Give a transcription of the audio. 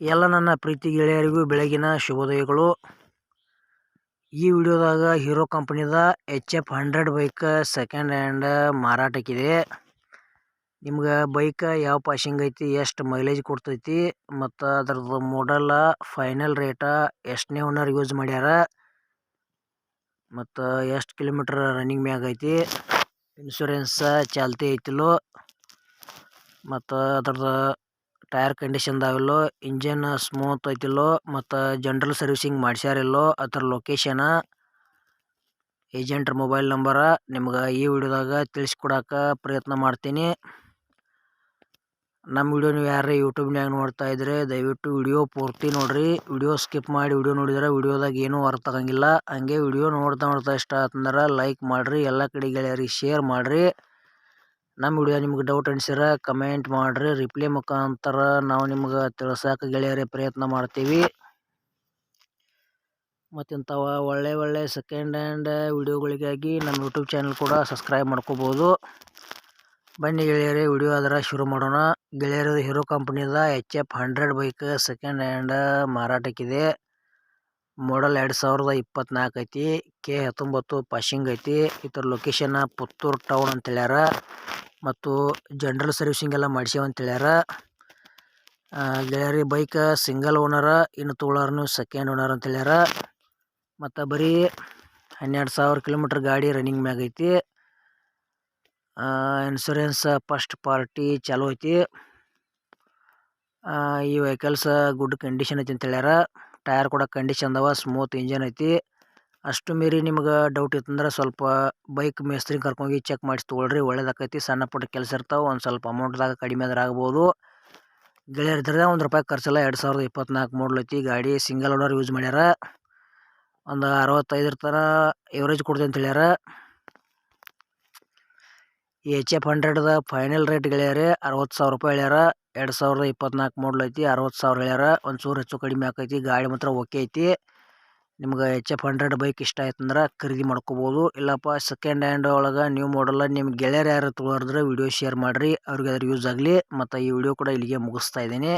ಎಲ್ಲ ನನ್ನ ಪ್ರೀತಿ ಗೆಳೆಯರಿಗೂ ಬೆಳಗಿನ ಶುಭೋದಯಗಳು. ಈ ವಿಡಿಯೋದಾಗ hero ಕಂಪ್ನಿದ H F hundred bike second hand ಮಾರಾಟಕ್ಕಿದೆ. ನಿಮ್ಗೆ ಬೈಕ್ ಯಾವ ಪಾಶಿಂಗ್ ಐತಿ, ಎಷ್ಟು ಮೈಲೇಜ್ ಕೊಡ್ತೈತಿ, ಮತ್ತು ಅದ್ರದ್ದು ಮಾಡಲ್ಲ ಫೈನಲ್ ರೇಟ ಎಷ್ಟನೇ ಓನರ್ ಯೂಸ್ ಮಾಡ್ಯಾರ, ಮತ್ತು ಎಷ್ಟು ಕಿಲೋಮೀಟ್ರ್ ರನ್ನಿಂಗ್ ಮ್ಯಾಗ ಐತಿ ಇನ್ಶೂರೆನ್ಸ್ ಚಾಲ್ತಿ ಐತಿಲ್ಲೋ, ಮತ್ತು ಅದ್ರದ್ದು ಟೈರ್ ಕಂಡೀಷನ್ದಾವಿಲ್ಲೋ ಇಂಜಿನ್ ಸ್ಮೂತ್ ಐತಿಲ್ಲೋ, ಮತ್ತು ಜನ್ರಲ್ ಸರ್ವಿಸಿಂಗ್ ಮಾಡ್ಸ್ಯಾರಿಲ್ಲೋ ಅದರ ಲೊಕೇಶನ್ ಏಜೆಂಟ್ರ ಮೊಬೈಲ್ ನಂಬರ ನಿಮ್ಗೆ ಈ ವಿಡಿಯೋದಾಗ ತಿಳಿಸ್ಕೊಡಕ್ಕೆ ಪ್ರಯತ್ನ ಮಾಡ್ತೀನಿ. ನಮ್ಮ ವಿಡಿಯೋ ನೀವು ಯಾರು ಯೂಟ್ಯೂಬ್ನಾಗ ನೋಡ್ತಾ ಇದ್ರೆ, ದಯವಿಟ್ಟು ವಿಡಿಯೋ ಪೂರ್ತಿ ನೋಡ್ರಿ. ವಿಡಿಯೋ ಸ್ಕಿಪ್ ಮಾಡಿ ವಿಡಿಯೋ ನೋಡಿದ್ರೆ ವಿಡಿಯೋದಾಗ ಏನೂ ಅರ್ಥ ಆಗಂಗಿಲ್ಲ. ಹಂಗೆ ವಿಡಿಯೋ ನೋಡ್ತಾ ನೋಡ್ತಾ ಇಷ್ಟ ಆತಂದ್ರೆ ಲೈಕ್ ಮಾಡಿರಿ, ಎಲ್ಲ ಕಡೆ ಗೆಳೆಯರಿಗೆ ಶೇರ್ ಮಾಡಿರಿ. ನಮ್ಮ ವಿಡಿಯೋ ನಿಮ್ಗೆ ಡೌಟ್ ಅನ್ಸಿರ ಕಮೆಂಟ್ ಮಾಡಿರಿ. ರಿಪ್ಲೈ ಮುಖಾಂತರ ನಾವು ನಿಮ್ಗೆ ತಿಳ್ಸಕ್ಕೆ ಗೆಳೆಯರೇ ಪ್ರಯತ್ನ ಮಾಡ್ತೀವಿ. ಮತ್ತು ಇಂಥವ ಒಳ್ಳೆ ಒಳ್ಳೆ ಸೆಕೆಂಡ್ ಹ್ಯಾಂಡ್ ವಿಡಿಯೋಗಳಿಗಾಗಿ ನಮ್ಮ ಯೂಟ್ಯೂಬ್ ಚಾನಲ್ ಕೂಡ ಸಬ್ಸ್ಕ್ರೈಬ್ ಮಾಡ್ಕೋಬೋದು. ಬನ್ನಿ ಗೆಳೆಯರೇ, ವಿಡಿಯೋ ಅದರ ಶುರು ಮಾಡೋಣ. ಗೆಳೆಯರದು Hero ಕಂಪ್ನಿದ H F hundred bike second hand ಮಾರಾಟಕ್ಕಿದೆ. Model ಎರಡು ಸಾವಿರದ ಇಪ್ಪತ್ನಾಲ್ಕು ಐತಿ. ಕೆ ಹತ್ತೊಂಬತ್ತು ಪಾಶಿಂಗ್ ಐತಿ. ಇದ್ರ ಲೊಕೇಶನ್ ಪುತ್ತೂರು ಟೌನ್ ಅಂತ ಹೇಳ್ಯಾರ ಮತ್ತು ಜನರಲ್ ಸರ್ವಿಸಿಂಗ್ ಎಲ್ಲ ಮಾಡ್ಸ್ಯಾವ ಅಂತ ಹೇಳ್ಯಾರ. ಗೆಳೆಯರಿ ಬೈಕ್ ಸಿಂಗಲ್ ಓನರ ಇನ್ನು ತೊಗೊಳೋರ್ನು ಸೆಕೆಂಡ್ ಓನರ್ ಅಂತ ಹೇಳ್ಯಾರ. ಮತ್ತು ಬರೀ ಹನ್ನೆರಡು ಸಾವಿರ ಕಿಲೋಮೀಟ್ರ್ ಗಾಡಿ ರನ್ನಿಂಗ್ ಮ್ಯಾಗ ಐತಿ. ಇನ್ಸೂರೆನ್ಸ್ ಫಸ್ಟ್ ಪಾರ್ಟಿ ಚಾಲು ಐತಿ. ಈ ವೆಹಿಕಲ್ಸ್ ಗುಡ್ ಕಂಡೀಷನ್ ಐತಿ ಅಂತ ಹೇಳ್ಯಾರ. ಟೈರ್ ಕೂಡ ಕಂಡೀಷನ್ ಅದಾವ ಸ್ಮೂತ್ ಇಂಜನ್ ಐತಿ. ಅಷ್ಟು ಮೀರಿ ನಿಮ್ಗೆ ಡೌಟ್ ಇತ್ತಂದ್ರೆ ಸ್ವಲ್ಪ ಬೈಕ್ ಮೇಸ್ತ್ರಿ ಕರ್ಕೊಂಡೋಗಿ ಚೆಕ್ ಮಾಡಿಸಿ ತೊಗೊಳ್ರಿ, ಒಳ್ಳೇದಾಕೈತಿ, ಸಣ್ಣ ಪುಟ್ಟ ಕೆಲಸ ಇರ್ತಾವೆ, ಒಂದು ಸ್ವಲ್ಪ ಅಮೌಂಟ್ದಾಗ ಕಡಿಮೆ ಆದ್ರೆ ಆಗ್ಬೋದು. ಗೆಳೆಯರಿದ್ರೆ ಒಂದು ರೂಪಾಯಿ ಖರ್ಚಲ್ಲ ಎರಡು ಸಾವಿರದ ಇಪ್ಪತ್ನಾಲ್ಕು ಮಾಡಲ್ ಐತಿ, ಗಾಡಿ ಸಿಂಗಲ್ ಓನರ್ ಯೂಸ್ ಮಾಡ್ಯಾರ. ಒಂದು ಅರವತ್ತೈದರ ಥರ ಎವರೇಜ್ ಕೊಡ್ತೀನಿ ಅಂತ ಹೇಳ್ಯಾರ. ಎಚ್ ಎಫ್ ಹಂಡ್ರೆಡ್ದ ಫೈನಲ್ ರೇಟ್ ಗೆಳೆಯರೆ ಅರವತ್ತು ಸಾವಿರ ರೂಪಾಯಿ ಹೇಳ್ಯಾರ, ಎರಡು ಸಾವಿರದ ಇಪ್ಪತ್ನಾಲ್ಕು ಮಾಡಲ್ ಐತಿ, ಅರವತ್ತು ಸಾವಿರ ಹೇಳ್ಯಾರ ಒಂಚೂರು ಹೆಚ್ಚು ಕಡಿಮೆ ಆಕೈತಿ, ಗಾಡಿ ಮಾತ್ರ ಓಕೆ ಐತಿ. ನಿಮ್ಗೆ ಎಚ್ ಎಫ್ ಹಂಡ್ರೆಡ್ ಬೈಕ್ ಇಷ್ಟ ಆಯ್ತಂದ್ರೆ ಖರೀದಿ ಮಾಡ್ಕೋಬೋದು. ಇಲ್ಲಪ್ಪ ಸೆಕೆಂಡ್ ಹ್ಯಾಂಡ್ ಒಳಗೆ ನ್ಯೂ ಮಾಡಲ್ಲ ನಿಮ್ಮ ಗೆಳೆಯರು ಯಾರು ತೊಗೊಳಿದ್ರೆ ವಿಡಿಯೋ ಶೇರ್ ಮಾಡಿರಿ. ಅವ್ರಿಗೆ ಅದ್ರ ಯೂಸ್ ಆಗಲಿ. ಮತ್ತು ಈ ವಿಡಿಯೋ ಕೂಡ ಇಲ್ಲಿಗೆ ಮುಗಿಸ್ತಾ ಇದ್ದೀನಿ.